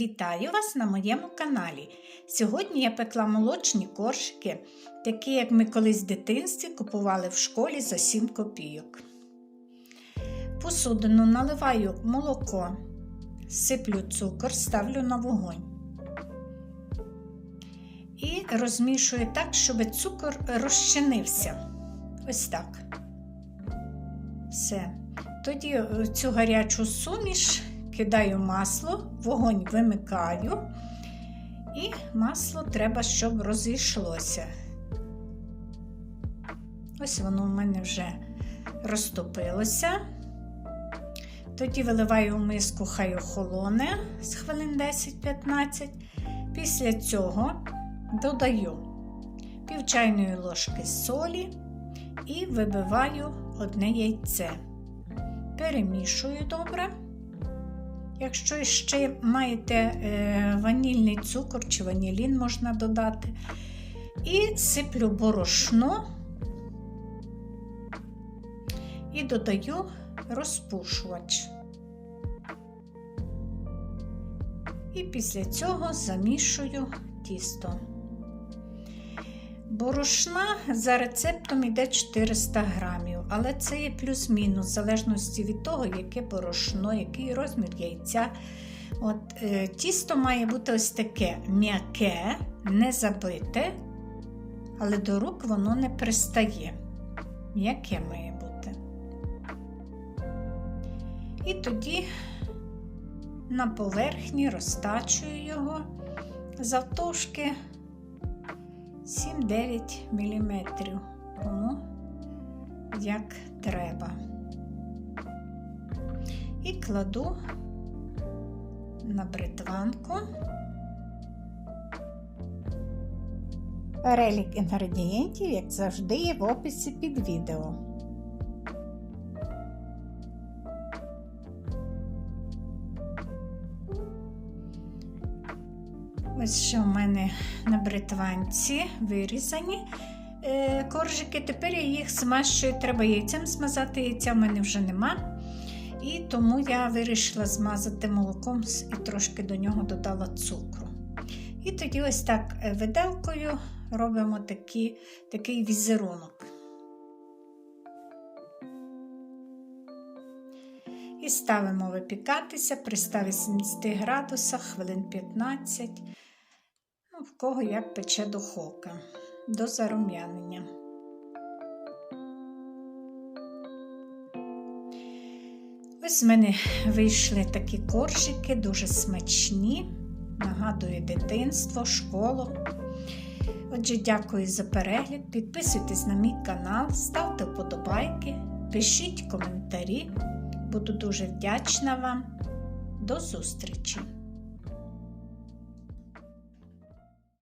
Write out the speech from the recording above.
Вітаю вас на моєму каналі. Сьогодні я пекла молочні коржики, такі, як ми колись в дитинстві купували в школі за 7 копійок. Посудину наливаю молоко, сиплю цукор, ставлю на вогонь. І розмішую так, щоб цукор розчинився. Ось так. Все. Тоді цю гарячу суміш кидаю масло, вогонь вимикаю, і масло треба, щоб розійшлося. Ось воно в мене вже розтопилося. Тоді виливаю в миску, хай охолоне з хвилин 10-15. Після цього додаю пів чайної ложки солі і вибиваю одне яйце. Перемішую добре. Якщо ще маєте е, ванільний цукор чи ванілін можна додати, і сиплю борошно і додаю розпушувач. І після цього замішую тісто. Борошна за рецептом йде 400 грамів, але це є плюс-мінус, в залежності від того, яке борошно, який розмір яйця. От, е, Тісто має бути ось таке м'яке, не забите, але до рук воно не пристає. М'яке має бути. І тоді на поверхні розтачую його завтовшки 7-9 мм, кому як треба. І кладу на бритванку. Перелік інгредієнтів, як завжди, є в описі під відео. Ось що в мене на бритванці вирізані е, коржики. Тепер я їх змащую, треба яйцем змазати, яйця в мене вже нема. І тому я вирішила змазати молоком і трошки до нього додала цукру. І тоді ось так е, виделкою робимо такі, такий візерунок. І ставимо випікатися при 180 градусах хвилин 15 Ну, в кого як пече духовка до зарум'янення. Ось з мене вийшли такі коржики, дуже смачні. Нагадую дитинство, школу. Отже, дякую за перегляд. Підписуйтесь на мій канал, ставте вподобайки, пишіть коментарі. Буду дуже вдячна вам. До зустрічі!